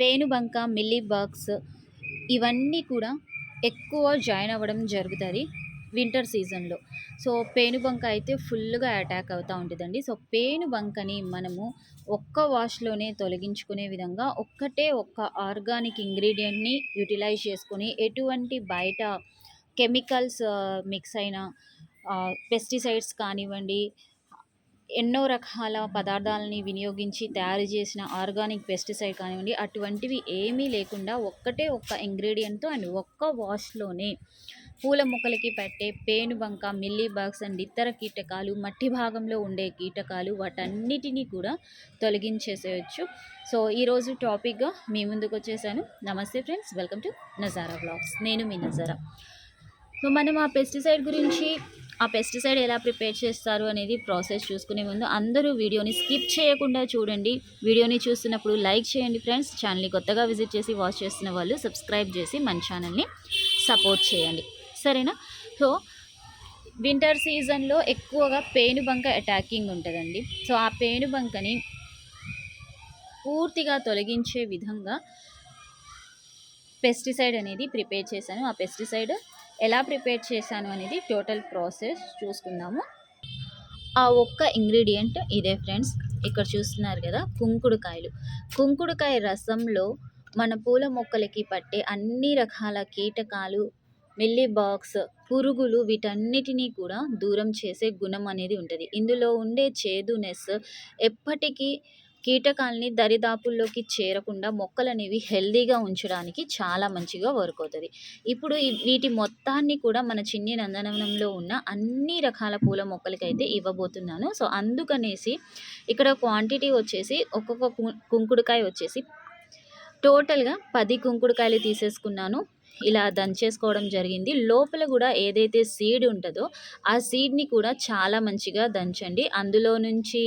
పేనుబంక milli bugs ఇవన్నీ కూడా ఎక్కువ జాయిన్ అవ్వడం జరుగుతుంది వింటర్ సీజన్లో. సో పేనుబంక అయితే ఫుల్గా అటాక్ అవుతూ ఉంటుందండి. సో పేనుబంకని మనము ఒక్క వాష్లోనే తొలగించుకునే విధంగా ఒక్కటే ఒక్క ఆర్గానిక్ ఇంగ్రీడియంట్ని యూటిలైజ్ చేసుకొని ఎటువంటి బయట కెమికల్స్ మిక్స్ అయిన పెస్టిసైడ్స్ కానివ్వండి ఎన్నో రకాల పదార్థాలని వినియోగించి తయారు చేసిన ఆర్గానిక్ పెస్టిసైడ్ కానివ్వండి అటువంటివి ఏమీ లేకుండా ఒక్కటే ఒక్క ఇంగ్రీడియంట్తో అండ్ ఒక్క వాష్లోనే పూల మొక్కలకి పెట్టే పేనుబంక మిల్లీ బాగ్స్ అండ్ ఇతర కీటకాలు మట్టి భాగంలో ఉండే కీటకాలు వాటన్నిటినీ కూడా తొలగించేసేయచ్చు. సో ఈరోజు టాపిక్గా మీ ముందుకు వచ్చేసాను. నమస్తే friends welcome to Nazara blogs. నేను మీ నజారా. సో మనం ఆ పెస్టిసైడ్ గురించి ఆ పెస్టిసైడ్ ఎలా ప్రిపేర్ చేస్తారు అనేది ప్రాసెస్ చూసుకునే ముందు అందరూ వీడియోని స్కిప్ చేయకుండా చూడండి. వీడియోని చూస్తున్నప్పుడు లైక్ చేయండి ఫ్రెండ్స్ ఛానల్ని కొత్తగా విజిట్ చేసి వాచ్ చేస్తున్న వాళ్ళు సబ్స్క్రైబ్ చేసి మన ఛానల్ని సపోర్ట్ చేయండి. సరేనా? సో వింటర్ సీజన్లో ఎక్కువగా పేనుబంక అటాకింగ్ ఉంటుందండి. సో ఆ పేనుబంకని పూర్తిగా తొలగించే విధంగా పెస్టిసైడ్ అనేది ప్రిపేర్ చేశాను. ఆ పెస్టిసైడ్ ఎలా ప్రిపేర్ చేశాను అనేది టోటల్ ప్రాసెస్ చూసుకుందాము. ఆ ఒక్క ఇంగ్రీడియంట్ ఇదే ఫ్రెండ్స్ ఇక్కడ చూస్తున్నారు కదా కుంకుడుకాయలు. కుంకుడుకాయ రసంలో మన పూల మొక్కలకి పట్టే అన్ని రకాల కీటకాలు మిల్లీ బాక్స్ పురుగులు వీటన్నిటినీ కూడా దూరం చేసే గుణం అనేది ఉంటుంది. ఇందులో ఉండే చేదునెస్ ఎప్పటికీ కీటకాలని దరిదాపుల్లోకి చేరకుండా మొక్కలు అనేవి హెల్దీగా ఉంచడానికి చాలా మంచిగా వర్క్ అవుతుంది. ఇప్పుడు వీటి మొత్తాన్ని కూడా మన చిన్ని నందనవనంలో ఉన్న అన్ని రకాల పూల మొక్కలకి అయితే ఇవ్వబోతున్నాను. సో అందుకనేసి ఇక్కడ క్వాంటిటీ వచ్చేసి ఒక్కొక్క కుంకుడుకాయ వచ్చేసి టోటల్గా పది కుంకుడుకాయలు తీసేసుకున్నాను. ఇలా దంచేసుకోవడం జరిగింది. లోపల కూడా ఏదైతే సీడ్ ఉంటుందో ఆ సీడ్ని కూడా చాలా మంచిగా దంచండి. అందులో నుంచి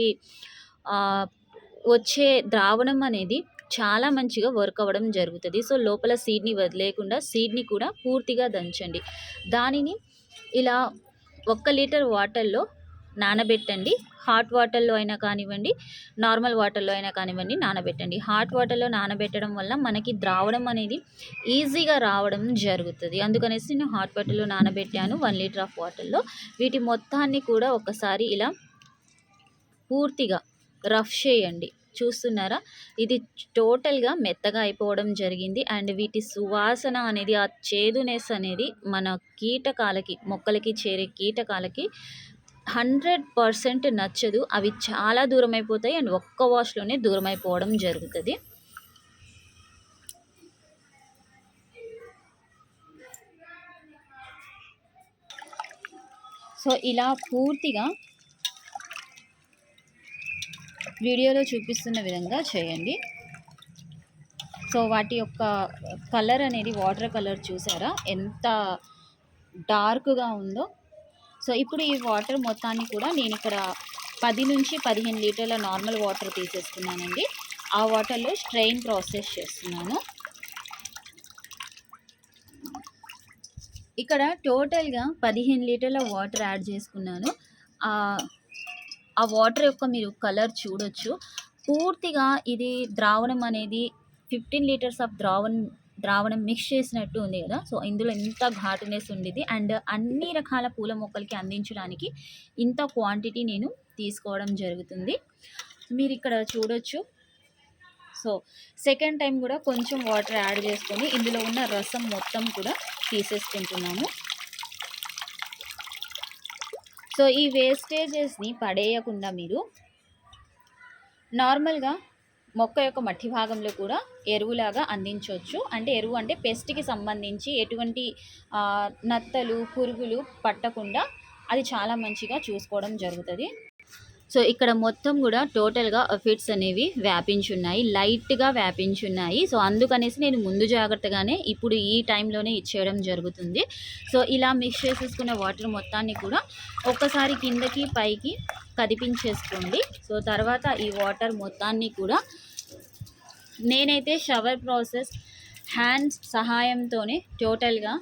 వచ్చే ద్రావణం అనేది చాలా మంచిగా వర్క్ అవ్వడం జరుగుతుంది. సో లోపల సీడ్ని వదిలేకుండా సీడ్ని కూడా పూర్తిగా దంచండి. దానిని ఇలా ఒక్క లీటర్ వాటర్లో నానబెట్టండి. హాట్ వాటర్లో అయినా కానివ్వండి నార్మల్ వాటర్లో అయినా కానివ్వండి నానబెట్టండి. హాట్ వాటర్లో నానబెట్టడం వల్ల మనకి ద్రావణం అనేది ఈజీగా రావడం జరుగుతుంది. అందుకనేసి నేను హాట్ వాటర్లో నానబెట్టాను వన్ లీటర్ ఆఫ్ వాటర్లో వీటి మొత్తాన్ని కూడా ఒకసారి ఇలా పూర్తిగా రఫ్ చేయండి. చూస్తున్నారా? ఇది టోటల్గా మెత్తగా అయిపోవడం జరిగింది. అండ్ వీటి సువాసన అనేది ఆ చేదునెస్ అనేది మన కీటకాలకి మొక్కలకి చేరే కీటకాలకి హండ్రెడ్ పర్సెంట్ నచ్చదు. అవి చాలా దూరం అయిపోతాయి అండ్ ఒక్క వాష్లోనే దూరం అయిపోవడం జరుగుతుంది. సో ఇలా పూర్తిగా వీడియోలో చూపిస్తున్న విధంగా చేయండి. సో వాటి యొక్క కలర్ అనేది వాటర్ కలర్ చూసారా? ఎంత డార్క్గా ఉందో. సో ఇప్పుడు ఈ వాటర్ మొత్తాన్ని కూడా నేను ఇక్కడ పది నుంచి పదిహేను లీటర్ల నార్మల్ వాటర్ తీసేసుకున్నానండి ఆ వాటర్లో స్ట్రెయిన్ ప్రాసెస్ చేస్తున్నాను. ఇక్కడ టోటల్గా పదిహేను లీటర్ల వాటర్ యాడ్ చేసుకున్నాను. ఆ వాటర్ యొక్క మీరు కలర్ చూడొచ్చు. పూర్తిగా ఇది ద్రావణం అనేది ఫిఫ్టీన్ లీటర్స్ ఆఫ్ ద్రావణం ద్రావణం మిక్స్ చేసినట్టు ఉంది కదా. సో ఇందులో ఇంత ఘాటునెస్ ఉండేది అండ్ అన్ని రకాల పూల మొక్కలకి అందించడానికి ఇంత క్వాంటిటీ నేను తీసుకోవడం జరుగుతుంది. మీరు ఇక్కడ చూడొచ్చు. సో సెకండ్ టైం కూడా కొంచెం వాటర్ యాడ్ చేసుకొని ఇందులో ఉన్న రసం మొత్తం కూడా తీసేసుకుంటున్నాము. సో ఈ వేస్టేజెస్ని పడేయకుండా మీరు నార్మల్గా మొక్క యొక్క మట్టి భాగంలో కూడా ఎరువులాగా అందించవచ్చు. అంటే ఎరువు అంటే పెస్ట్కి సంబంధించి ఎటువంటి నత్తలు పురుగులు పట్టకుండా అది చాలా మంచిగా చూసుకోవడం జరుగుతుంది. సో ఇక్కడ మొత్తం కూడా టోటల్గా అఫిట్స్ అనేవి వ్యాపించున్నాయి లైట్గా వ్యాపించున్నాయి. సో అందుకనేసి నేను ముందు జాగ్రత్తగానే ఇప్పుడు ఈ టైంలోనే ఇచ్చేయడం జరుగుతుంది. సో ఇలా మిక్స్ చేసేసుకున్న వాటర్ మొత్తాన్ని కూడా ఒక్కసారి కిందకి పైకి కదిపించేసుకోండి. సో తర్వాత ఈ వాటర్ మొత్తాన్ని కూడా నేనైతే షవర్ ప్రాసెస్ హ్యాండ్స్ సహాయంతోనే టోటల్గా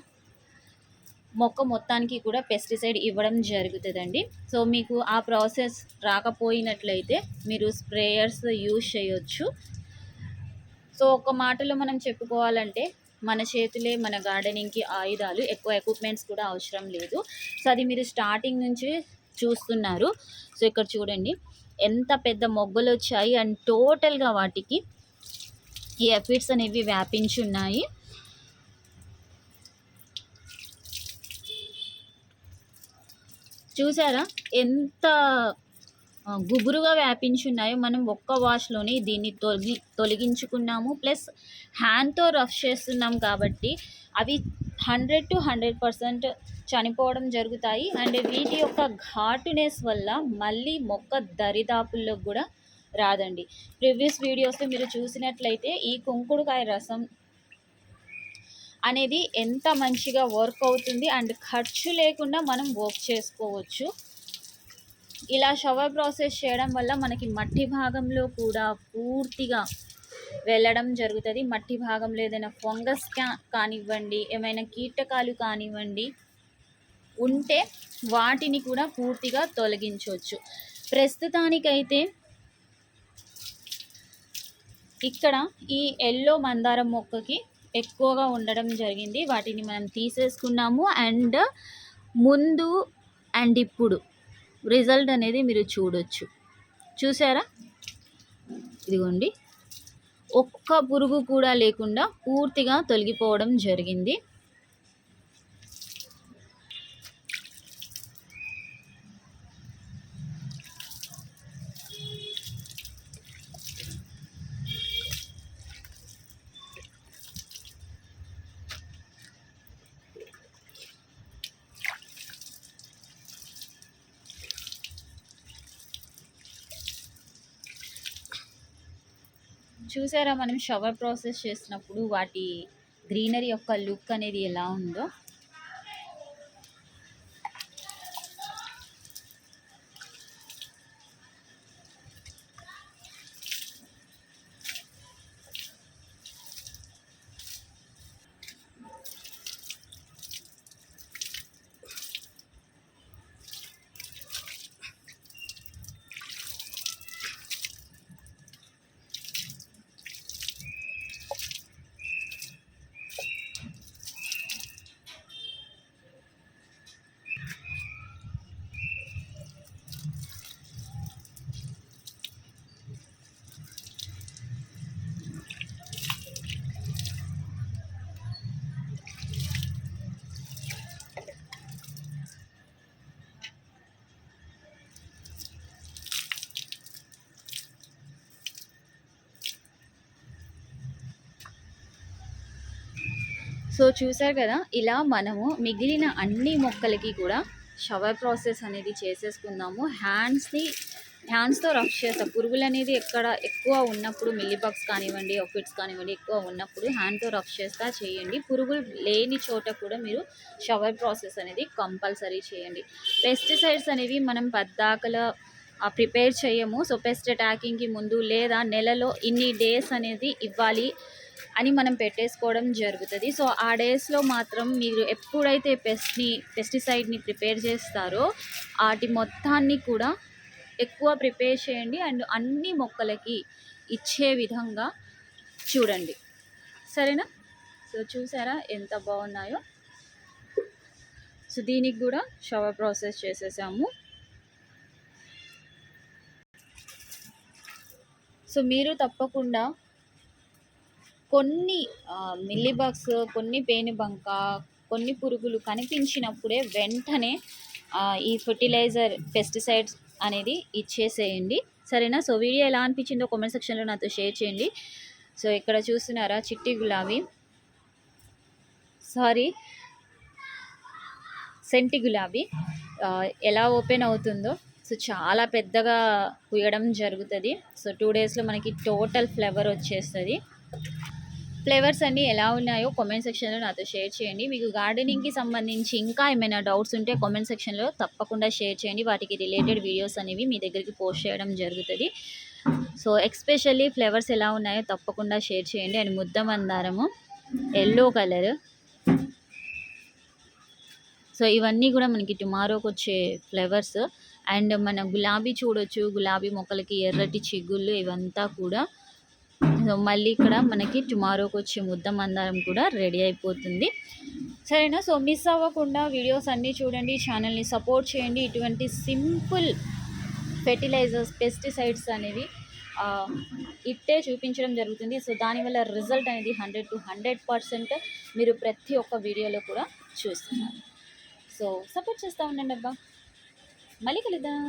మొక్క మొత్తానికి కూడా పెస్టిసైడ్ ఇవ్వడం జరుగుతుందండి. సో మీకు ఆ ప్రాసెస్ రాకపోయినట్లయితే మీరు స్ప్రేయర్స్ యూజ్ చేయొచ్చు. సో ఒక మాటలో మనం చెప్పుకోవాలంటే మన చేతులే మన గార్డెనింగ్కి ఆయుధాలు ఎక్కువ ఎక్విప్మెంట్స్ కూడా అవసరం లేదు. సో అది మీరు స్టార్టింగ్ నుంచి చూస్తున్నారు. సో ఇక్కడ చూడండి. ఎంత పెద్ద మొగ్గలు వచ్చాయి అండ్ టోటల్గా వాటికి ఈ ఎఫిడ్స్ అనేవి వ్యాపించి చూసారా? ఎంత గుబురుగా వ్యాపించి ఉన్నాయో మనం ఒక్క వాష్లోనే దీన్ని తొలగి తొలగించుకున్నాము. ప్లస్ హ్యాండ్తో రఫ్ చేస్తున్నాం కాబట్టి అవి హండ్రెడ్ టు హండ్రెడ్ పర్సెంట్ చనిపోవడం జరుగుతాయి. అండ్ వీటి యొక్క ఘాటునెస్ వల్ల మళ్ళీ మొక్క దరిదాపుల్లో కూడా రాదండి. ప్రీవియస్ వీడియోస్లో మీరు చూసినట్లయితే ఈ కుంకుడుకాయ రసం అనేది ఎంత మంచిగా వర్క్ అవుతుంది అండ్ ఖర్చు లేకుండా మనం వర్క్ చేసుకోవచ్చు. ఇలా షవర్ ప్రాసెస్ చేయడం వల్ల మనకి మట్టి భాగంలో కూడా పూర్తిగా వెళ్ళడం జరుగుతుంది. మట్టి భాగంలో ఏదైనా ఫంగస్ కా కానివ్వండి ఏమైనా కీటకాలు కానివ్వండి ఉంటే వాటిని కూడా పూర్తిగా తొలగించవచ్చు. ప్రస్తుతానికైతే ఇక్కడ ఈ ఎల్లో మందారం మొక్కకి ఎక్కువగా ఉండడం జరిగింది. వాటిని మనం తీసేసుకున్నాము. అండ్ ముందు అండ్ ఇప్పుడు రిజల్ట్ అనేది మీరు చూడొచ్చు. చూసారా? ఇదిగోండి. ఒక్క పురుగు కూడా లేకుండా పూర్తిగా తొలగిపోవడం జరిగింది. చూసారా మనం షవర్ ప్రాసెస్ చేసినప్పుడు వాటి గ్రీనరీ యొక్క లుక్ అనేది ఎలా ఉందో? సో చూసారు కదా ఇలా మనము మిగిలిన అన్ని మొక్కలకి కూడా షవర్ ప్రాసెస్ అనేది చేసేసుకుందాము. హ్యాండ్స్ని హ్యాండ్స్తో రఫ్ చేస్తా. పురుగులు అనేది ఎక్కడ ఎక్కువ ఉన్నప్పుడు మిల్లీబగ్స్ కానివ్వండి ఒఫిట్స్ కానివ్వండి ఎక్కువ ఉన్నప్పుడు హ్యాండ్తో రఫ్ చేస్తా చేయండి. పురుగులు లేని చోట కూడా మీరు షవర్ ప్రాసెస్ అనేది కంపల్సరీ చేయండి. పెస్టిసైడ్స్ అనేవి మనం పద్దాకల ప్రిపేర్ చేయము. సో పెస్ట్ అటాకింగ్కి ముందు లేదా నెలలో ఇన్ని డేస్ అనేది ఇవ్వాలి. అని మనం పెట్టేసుకోవడం జరుగుతుంది. సో ఆ డేస్లో మాత్రం మీరు ఎప్పుడైతే పెస్ట్ని పెస్టిసైడ్ని ప్రిపేర్ చేస్తారో వాటి మొత్తాన్ని కూడా ఎక్కువ ప్రిపేర్ చేయండి. అండ్ అన్ని మొక్కలకి ఇచ్చే విధంగా చూడండి. సరేనా? సో చూసారా ఎంత బాగున్నాయో? సో దీనికి కూడా షవర్ ప్రాసెస్ చేసేసాము. సో మీరు తప్పకుండా కొన్ని మిల్లీబగ్స్ కొన్ని పేనుబంక కొన్ని పురుగులు కనిపించినప్పుడే వెంటనే ఈ ఫర్టిలైజర్ పెస్టిసైడ్స్ అనేది ఇచ్చేసేయండి. సరేనా? సో వీడియో ఎలా అనిపించిందో కామెంట్ సెక్షన్లో నాతో షేర్ చేయండి. సో ఇక్కడ చూస్తున్నారా? చిట్టి గులాబీ. సారీ సెంటి గులాబీ. ఎలా ఓపెన్ అవుతుందో. సో చాలా పెద్దగా కుయ్యడం జరుగుతుంది. సో టూ డేస్లో మనకి టోటల్ ఫ్లేవర్ వచ్చేస్తుంది. ఫ్లేవర్స్ అన్నీ ఎలా ఉన్నాయో కామెంట్ సెక్షన్లో నాతో షేర్ చేయండి. మీకు గార్డెనింగ్కి సంబంధించి ఇంకా ఏమైనా డౌట్స్ ఉంటే కామెంట్ సెక్షన్లో తప్పకుండా షేర్ చేయండి. వాటికి రిలేటెడ్ వీడియోస్ అనేవి మీ దగ్గరికి పోస్ట్ చేయడం జరుగుతుంది. సో ఎక్స్పెషల్లీ ఫ్లేవర్స్ ఎలా ఉన్నాయో తప్పకుండా షేర్ చేయండి. అండ్ ముద్ద మందారము ఎల్లో కలర్ సో ఇవన్నీ కూడా మనకి టుమారోకి వచ్చే ఫ్లేవర్స్ అండ్ మన గులాబీ చూడొచ్చు. గులాబీ మొక్కలకి ఎర్రటి చిగుళ్ళు ఇవంతా కూడా సో మళ్ళీ ఇక్కడ మనకి టుమారోకి వచ్చే ముద్ద మందారం కూడా రెడీ అయిపోతుంది. సరేనా? సో మిస్ అవ్వకుండా వీడియోస్ అన్నీ చూడండి ఛానల్ని సపోర్ట్ చేయండి. ఇటువంటి సింపుల్ ఫెర్టిలైజర్స్ పెస్టిసైడ్స్ అనేవి ఇట్టే చూపించడం జరుగుతుంది. సో దానివల్ల రిజల్ట్ అనేది హండ్రెడ్ టు హండ్రెడ్ పర్సెంట్ మీరు ప్రతి ఒక్క వీడియోలో కూడా చూస్తున్నారు. సో సపోర్ట్ చేస్తూ ఉండండి అబ్బా. మళ్ళీ కలుద్దాం.